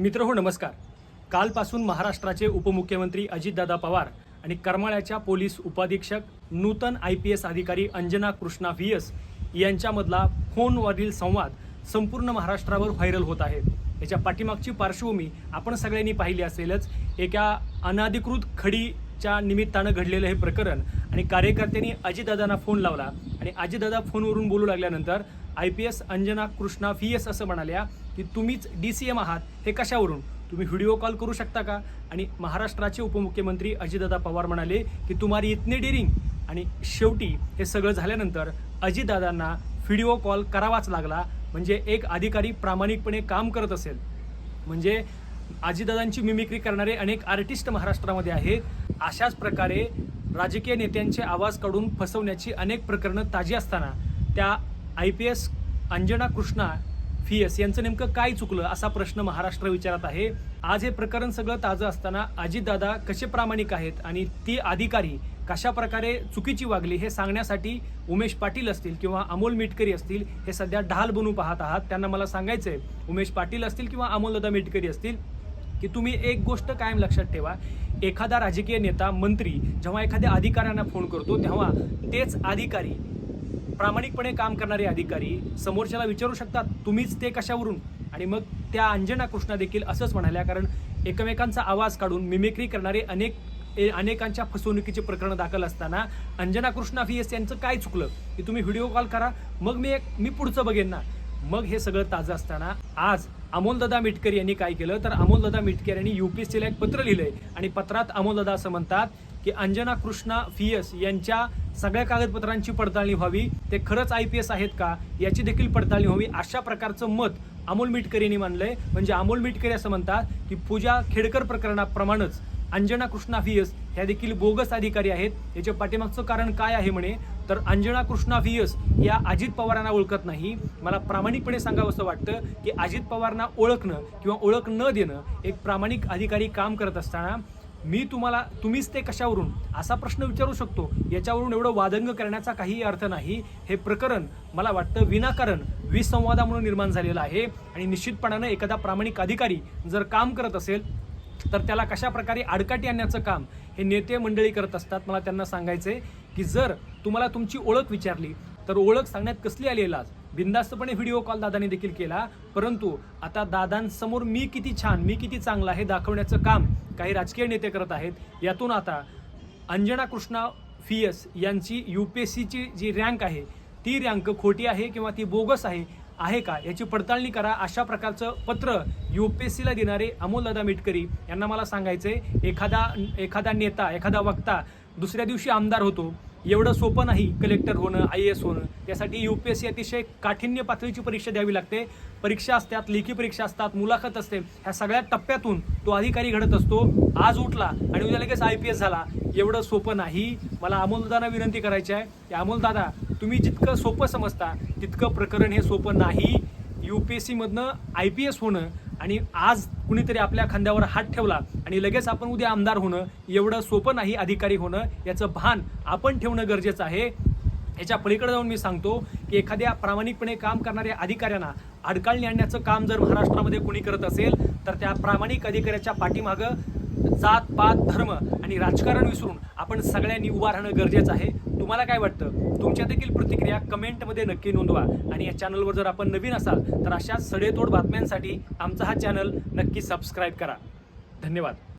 मित्र हो नमस्कार. कालपासून महाराष्ट्राचे उपमुख्यमंत्री अजितदादा पवार आणि करमाळ्याच्या पोलीस उपाधीक्षक नूतन आय पी एस अधिकारी अंजना कृष्णा व्ही एस यांच्यामधला फोनवरील संवाद संपूर्ण महाराष्ट्रावर व्हायरल होत आहे. याच्या पाठीमागची पार्श्वभूमी आपण सगळ्यांनी पाहिली असेलच. एका अनाधिकृत खडीच्या निमित्तानं घडलेलं हे प्रकरण आणि कार्यकर्त्यांनी अजितदादांना फोन लावला आणि अजितदादा फोनवरून बोलू लागल्यानंतर I P S Anjana Krishna V S असं म्हणाल्या की तुम्हीच डी सी एम आहात हे कशावरून? तुम्ही व्हिडिओ कॉल करू शकता का? आणि महाराष्ट्राचे उपमुख्यमंत्री अजितदादा पवार म्हणाले की तुम्हारी इतनी डेरिंग आणि शेवटी हे सगळं झाल्यानंतर अजितदादांना व्हिडिओ कॉल करावाच लागला म्हणजे एक अधिकारी प्रामाणिकपणे काम करत असेल. म्हणजे अजितदादांची मिमिक्री करणारे अनेक आर्टिस्ट महाराष्ट्रामध्ये आहेत. अशाच प्रकारे राजकीय नेत्यांचे आवाज काढून फसवण्याची अनेक प्रकरणं ताजी असताना त्या I P S Anjana Krishna V S यांचं नेमकं काय चुकलं असा प्रश्न महाराष्ट्र विचारत आहे. आज हे प्रकरण सगळं ताजं असताना अजितदादा कसे प्रामाणिक आहेत आणि ती अधिकारी कशा प्रकारे चुकीची वागली हे सांगण्यासाठी उमेश पाटील असतील किंवा अमोल मिटकरी असतील हे सध्या ढाल बनू पाहत आहात. त्यांना मला सांगायचंय उमेश पाटील असतील किंवा अमोलदादा मिटकरी असतील की तुम्ही एक गोष्ट कायम लक्षात ठेवा. एखादा राजकीय नेता मंत्री जेव्हा एखाद्या अधिकाऱ्यांना फोन करतो तेव्हा तेच अधिकारी प्रामाणिकपणे काम करणारे अधिकारी समोरच्याला विचारू शकतात तुम्हीच ते कशावरून? आणि मग त्या अंजना कृष्णा देखील असंच म्हणाल्या कारण एकमेकांचा आवाज काढून मिमिक्री करणारे अनेक ए- अनेकांच्या फसवणुकीचे प्रकरण दाखल असताना अंजना कृष्णा व्ही एस यांचं काय चुकलं? की तुम्ही व्हिडिओ कॉल करा मग मी एक मी पुढचं बघेन ना. मग हे सगळं ताजं असताना आज अमोलदादा मिटकर यांनी काय केलं? तर अमोलदादा मिटकर यांनी युपीएससीला एक पत्र लिहिलंय. आणि पत्रात अमोलदादा असं म्हणतात की अंजना कृष्णा एस यांच्या सगळ्या कागदपत्रांची पडताळणी व्हावी. ते खरंच आय पी एस आहेत का? याची देखील पडताळणी व्हावी. अशा प्रकारचं मत अमोल मिटकर यांनी मानलंय म्हणजे अमोल मिटकर असं म्हणतात की पूजा खेडकर प्रकरणाप्रमाणेच अंजना कृष्णा फियस एस ह्या देखील बोगस अधिकारी आहेत. याच्या पाठीमागचं कारण काय आहे म्हणे? तर अंजना कृष्णा व्हीएस या अजित पवारांना ओळखत नाही. मला प्रामाणिकपणे सांगावं असं वाटतं की अजित पवारांना ओळखणं किंवा ओळख न देणं एक प्रामाणिक अधिकारी काम करत असताना मी तुम्हाला तुम्हीच ते कशावरून? असा प्रश्न विचारू शकतो. याच्यावरून एवढं वादंग करण्याचा काही अर्थ नाही. हे प्रकरण मला वाटतं विनाकारण विसंवादामुळे निर्माण झालेलं आहे आणि निश्चितपणानं एखादा प्रामाणिक अधिकारी जर काम करत असेल तर त्याला कशा प्रकारे आडकाठी आणण्याचं काम हे नेते मंडळी करत असतात मला त्यांना सांगायचंय. की जर तुम्हाला तुमची ओळख विचारली तर ओळख सांगण्यात कसली आली आहे लाज? बिंदास्तपणे व्हिडिओ कॉल दादाने देखील केला. परंतु आता दादांसमोर मी किती छान मी किती चांगला हे दाखवण्याचं काम काही राजकीय नेते करत आहेत. यातून आता अंजना कृष्णा व्ही एस यांची जी रँक आहे ती रँक खोटी आहे किंवा ती बोगस आहे आहे का? याची पडताळणी करा. अशा प्रकारचं पत्र यू पी एस सीला देणारे अमोलदादा मिटकरी यांना मला सांगायचं आहे एखादा एखादा नेता एखादा वक्ता दुसऱ्या दिवशी आमदार होतो. एवढं सोपं नाही कलेक्टर होणं आय एस होणं. त्यासाठी यू पी एस सी अतिशय काठिण्य पातळीची परीक्षा द्यावी लागते. परीक्षा असतात लेखी परीक्षा असतात मुलाखत असते. ह्या सगळ्या टप्प्यातून तो अधिकारी घडत असतो. आज उठला आणि उद्या लगेच आय पी एस झाला. एवढं सोपं नाही. मला अमोलदादांना विनंती करायची आहे की अमोलदादा तुम्ही जितकं सोपं समजता तितकं प्रकरण हे सोपं नाही. यू पी एस सीमधनं आय पी एस होणं आणि आज कुणीतरी आपल्या खांद्यावर हात ठेवला आणि लगेच आपण उद्या आमदार होणं एवढं सोपं नाही अधिकारी होणं याचं भान आपण ठेवणं गरजेचं आहे. याच्या पलीकडे जाऊन मी सांगतो की एखाद्या प्रामाणिकपणे काम करणाऱ्या अधिकाऱ्यांना अडकाळणी आणण्याचं काम जर महाराष्ट्रामध्ये कोणी करत असेल तर त्या प्रामाणिक अधिकाऱ्याच्या पाठीमागं जात पात धर्म आणि राजकारण विसरून आपण सगळ्यांनी उभा राहणं गरजेचं आहे. तुम्हाला काय वाटतं? तुमच्या देखील प्रतिक्रिया कमेंटमध्ये नक्की नोंदवा. आणि या चॅनलवर जर आपण नवीन असाल तर अशा सडेतोड बातम्यांसाठी आमचा हा चॅनल नक्की सबस्क्राईब करा. धन्यवाद.